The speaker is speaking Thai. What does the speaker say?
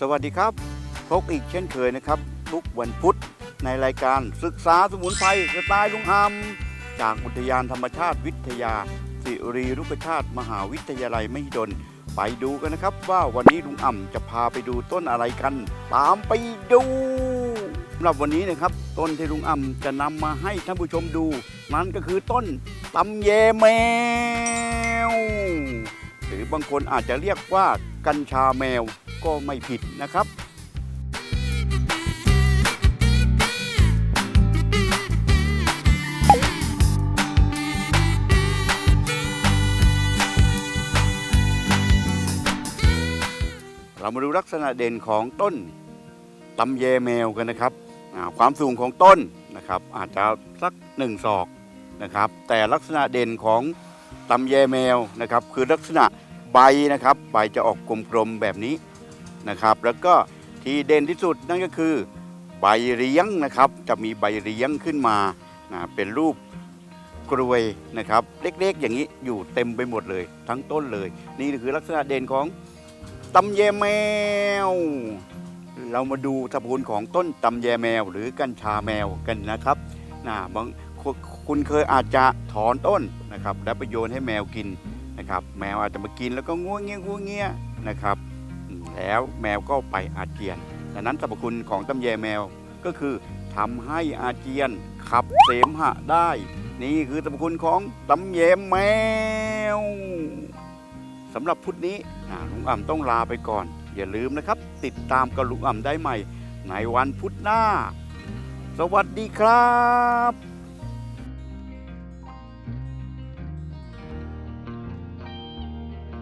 สวัสดีครับ พบอีกเช่นเคยนะครับ ทุกวันพุธในรายการศึกษาสมุนไพรสไตล์ลุงหำจากอุทยานธรรมชาติวิทยา สิริรุกชาติมหาวิทยาลัยมหิดล ไปดูกันนะครับ ว่าวันนี้ลุงอ่ำจะพาไปดูต้นอะไรกัน ตามไปดูสำหรับวันนี้นะครับ ต้นที่ลุงอ่ำจะนำมาให้ท่านผู้ชมดู นั่นก็คือต้นตำแยแมว หรือบางคนอาจจะเรียกว่ากัญชาแมว ก็ไม่ผิดนะครับเรามาดูลักษณะเด่นของต้นตำแยแมวกันนะครับ ความสูงของต้นนะครับ อาจจะสักหนึ่งศอกนะครับ แต่ลักษณะเด่นของตำแยแมวนะครับ คือลักษณะใบนะครับ ใบจะออกกลมๆแบบนี้ นะครับ แล้วก็ที่เด่นที่สุดนั่นก็คือใบเลี้ยงนะครับ จะมีใบเลี้ยงขึ้นมานะเป็นรูปกรวยนะครับ เล็กๆ อย่างนี้อยู่เต็มไปหมดเลย ทั้งต้นเลย นี่คือลักษณะเด่นของตำแยแมว เรามาดูสรรพคุณของต้นตำแยแมว หรือกัญชาแมวกันนะครับนะบางคุณเคยอาจจะถอนต้นนะครับ แล้วไปโยนให้แมวกินนะครับ แมวอาจจะมากินแล้วก็ง่วงเงี้ยง่วงเงี้ยนะครับ แล้วแมวก็ไปอาเจียนดังนั้นสรรพคุณของตำแยแมวก็คือทำให้อาเจียนขับเสมหะได้ นี่คือสรรพคุณของตำแยแมวสำหรับพุธนี้ลุงอ่ำต้องลาไปก่อน อย่าลืมนะครับ ติดตามกับลุงอ่ำได้ใหม่ ในวันพุธหน้า สวัสดีครับ